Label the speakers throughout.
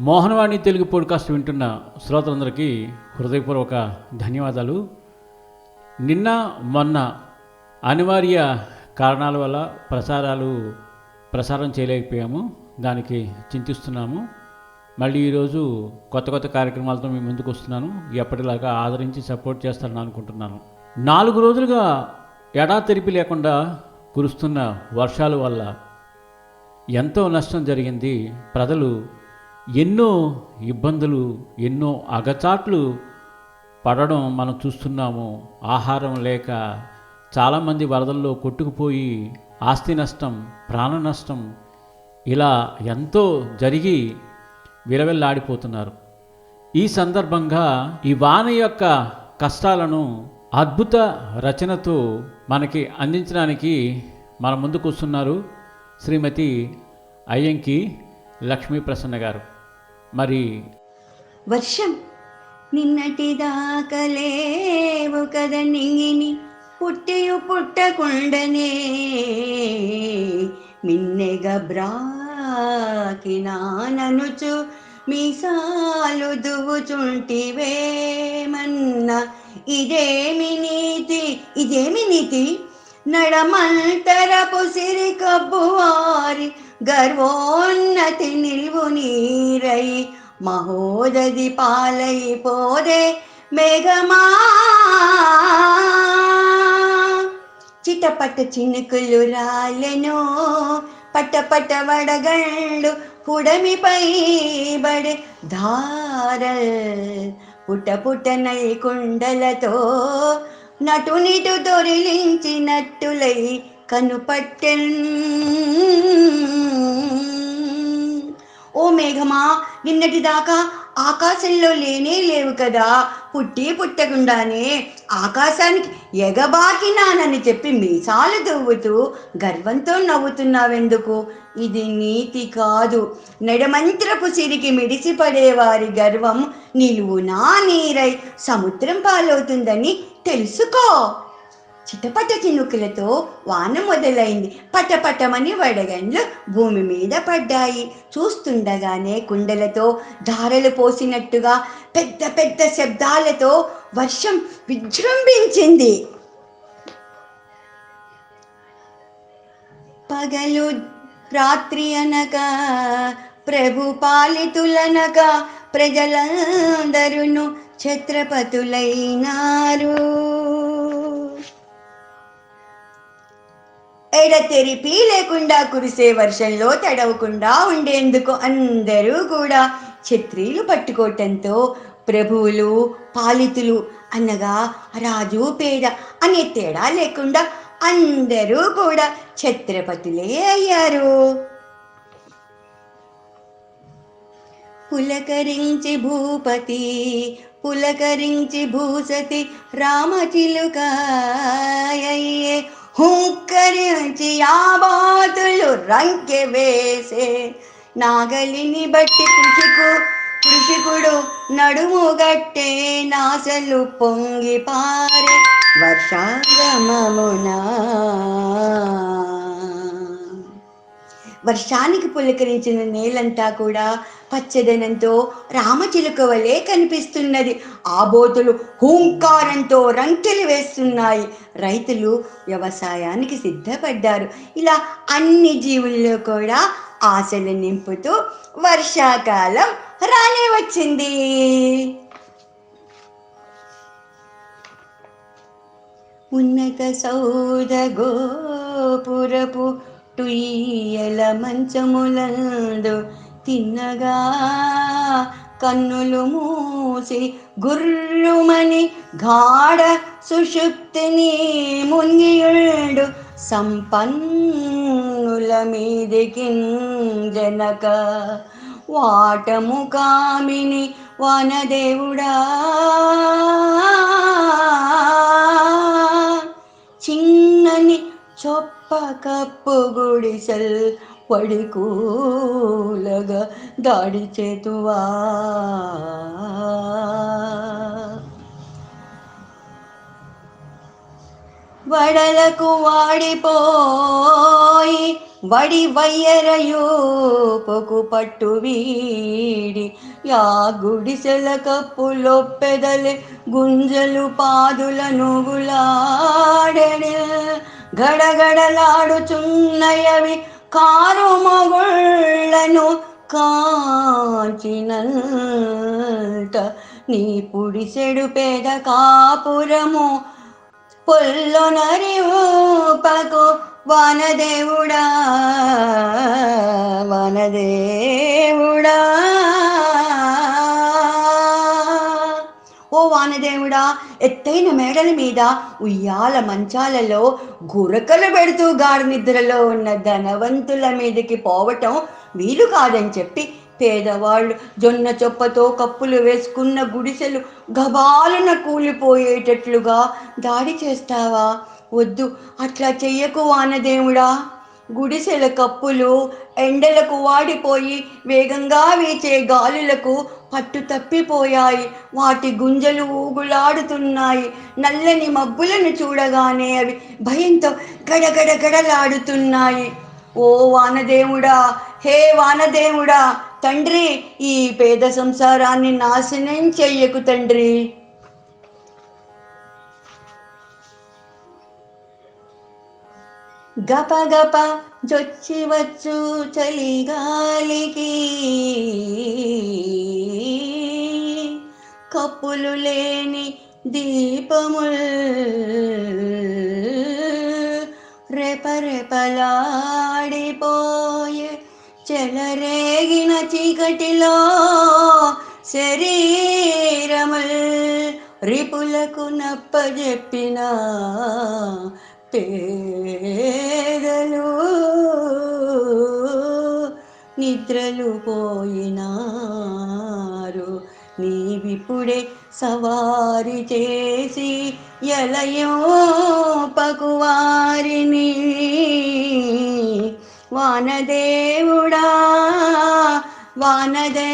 Speaker 1: Mohanavani Telugu podcast వింటున్న శ్రోతలందరికీ హృదయపూర్వక ధన్యవాదాలు. నిన్న మొన్న అనివార్య కారణాల వల్ల ప్రసారాలు ప్రసారం చేయలేకపోయాము. దానికి చింతిస్తున్నాము. మళ్ళీ ఈరోజు కొత్త కొత్త కార్యక్రమాలతో మేము ముందుకు వస్తున్నాను. ఎప్పటిలాగా ఆదరించి సపోర్ట్ చేస్తారని అనుకుంటున్నాను. నాలుగు రోజులుగా ఎడా తెరిపి లేకుండా కురుస్తున్న వర్షాల వల్ల ఎంతో నష్టం జరిగింది. ప్రజలు ఎన్నో ఇబ్బందులు ఎన్నో అగచాట్లు పడడం మనం చూస్తున్నాము. ఆహారం లేక చాలామంది వరదల్లో కొట్టుకుపోయి ఆస్తి నష్టం ప్రాణ నష్టం ఇలా ఎంతో జరిగి విలవెల్లాడిపోతున్నారు. ఈ సందర్భంగా ఈ వాన యొక్క కష్టాలను అద్భుత రచనతో మనకి అందించడానికి మన ముందుకు వస్తున్నారు శ్రీమతి అయ్యంకి లక్ష్మీ ప్రసన్న గారు. మరి
Speaker 2: వర్షం నిన్నటి దాకలేవు కద నింగిని పుట్టియు పుట్టకుండనే మిన్నెగ బ్రాకి నాననుచు మీసాలు దువ్వుచుంటివేమన్న ఇదేమి నీతి ఇదేమి నీతి? నడమంతరపు సిరి కబ్బువారి గర్వోన్నతి నిల్వు నీరై మహోదది పాలై పోదే మేఘమా. చిటపట చినుకులు రాలెను పట పట వడగళ్ళు పుడమిపై బడే ధారల్ పుట పుటనై కుండలతో నటునిటు దొరిలించినట్టులై కనుపట్టెన్. ఓ మేఘమా నిన్నటి దాకా ఆకాశంలో లేనే లేవు కదా. పుట్టి పుట్టకుండానే ఆకాశానికి ఎగబాకినానని చెప్పి మీసాలు దువ్వుతూ గర్వంతో నవ్వుతున్నావెందుకు? ఇది నీతి కాదు. నడమంత్రపు సిరికి మిడిసిపడేవారి గర్వం నిలువునా నీరై సముద్రం పాలవుతుందని తెలుసుకో. చిటపట చినుకులతో వాన మొదలైంది. పటపటమని వడగండ్లు భూమి మీద పడ్డాయి. చూస్తుండగానే కుండలతో ధారలు పోసినట్టుగా పెద్ద పెద్ద శబ్దాలతో వర్షం విజృంభించింది. పగలు రాత్రి అనక ప్రభు పాలితులనక ప్రజలందరూ ఛత్రపతులైనారు. ఎడతెరిపి లేకుండా కురిసే వర్షంలో తడవకుండా ఉండేందుకు అందరూ కూడా ఛత్రీలు పట్టుకోవటంతో ప్రభువులు పాలితులు అనగా రాజు పేద అనే తేడా లేకుండా అందరూ కూడా ఛత్రపతులే అయ్యారు. పులకరించి భూపతి పులకరించి భూసతి రామచిలుకాయే హూంకరించి ఆ బాతులు రంకె వేసే నాగలిని బట్టి కృషికు కృషికుడు నడుము గట్టే నాసలు పొంగి పారే వర్షాగమమునా. వర్షానికి పులకరించిన నేలంతా కూడా పచ్చదనంతో రామచిలుక వలె కనిపిస్తున్నది. ఆబోతులు హూంకారంతో రంకెలు వేస్తున్నాయి. రైతులు వ్యవసాయానికి సిద్ధపడ్డారు. ఇలా అన్ని జీవుల్లో కూడా ఆశలు నింపుతూ వర్షాకాలం రానే వచ్చింది. ఉన్నత సౌద గోపురపు టుయ్యల మంచములందు తిన్నగా కన్నులు మూసి గుర్రుమని గాఢ సుషుప్తిని మునియుడు సంపన్నుల మీదికి జనక. వాటము కామిని వనదేవుడా? చిన్నని చొప్ప కప్పు గుడిసెల్ పడికూలగా దాడి చేతువా? వడలకు వాడిపోయి వడి వయ్యరయూపుకు పట్టు వీడి యా గుడిసెల కప్పులొప్పెదలే గుంజలు పాదుల నుగులాడెడు గడగడలాడుచున్నయవి కారుమగుళ్ళను మొగుళ్ళను నీ పుడిసెడు పేద కాపురము పొల్లొనరిపకు వనదేవుడా వనదేవుడా. వానదేవుడా ఎత్తైన మేడల మీద ఉయ్యాల మంచాలలో గురకలు పెడుతూ గాఢ నిద్రలో ఉన్న ధనవంతుల మీదకి పోవటం వీలు కాదని చెప్పి పేదవాళ్ళు జొన్న చొప్పతో కప్పులు వేసుకున్న గుడిసెలు గబాలున కూలిపోయేటట్లుగా దాడి చేస్తావా? వద్దు అట్లా చెయ్యకు వానదేవుడా. గుడిసెల కప్పులు ఎండలకు వాడిపోయి వేగంగా వీచే గాలులకు పట్టు తప్పిపోయాయి. వాటి గుంజలు ఊగులాడుతున్నాయి. నల్లని మబ్బులను చూడగానే అవి భయంతో గడగడగడలాడుతున్నాయి. ఓ వానదేవుడా! హే వానదేవుడా! తండ్రి ఈ పేద సంసారాన్ని నాశనం చెయ్యకు తండ్రి. గప గప జొచ్చి వచ్చు చలిగాలికి. కప్పులు లేని దీపముల్ రెపరెపలాడిపోయే చెలరేగిన చీకటిలో శరీరముల్ రిపులకు నప్పజెప్పిన పే నిద్రలు పోయినారు. నీవిప్పుడే సవారి చేసి ఎలయో పకువారిని వానదేవుడా వానదే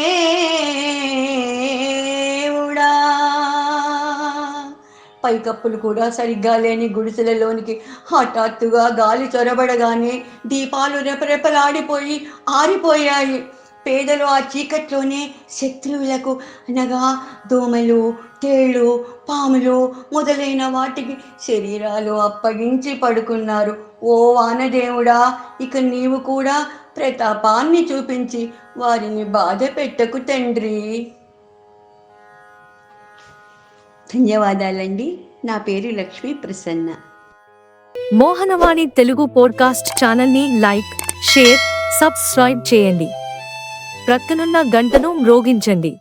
Speaker 2: పైకప్పులు కూడా సరిగ్గా లేని గుడిసెలలోనికి హఠాత్తుగా గాలి చొరబడగానే దీపాలు రెపరెపలాడిపోయి ఆరిపోయాయి. పేదలు ఆ చీకట్లోనే శత్రువులకు అనగా దోమలు తేళ్ళు పాములు మొదలైన వాటికి శరీరాలు అప్పగించి పడుకున్నారు. ఓ వానదేవుడా ఇక నీవు కూడా ప్రతాపాన్ని చూపించి వారిని బాధ పెట్టకు తండ్రి. ధన్యవాదాలండి. నా పేరు లక్ష్మి ప్రసన్న.
Speaker 3: మోహనవాణి తెలుగు పోడ్కాస్ట్ ఛానల్ని లైక్ షేర్ సబ్స్క్రైబ్ చేయండి. ప్రక్కనున్న గంటను మ్రోగించండి.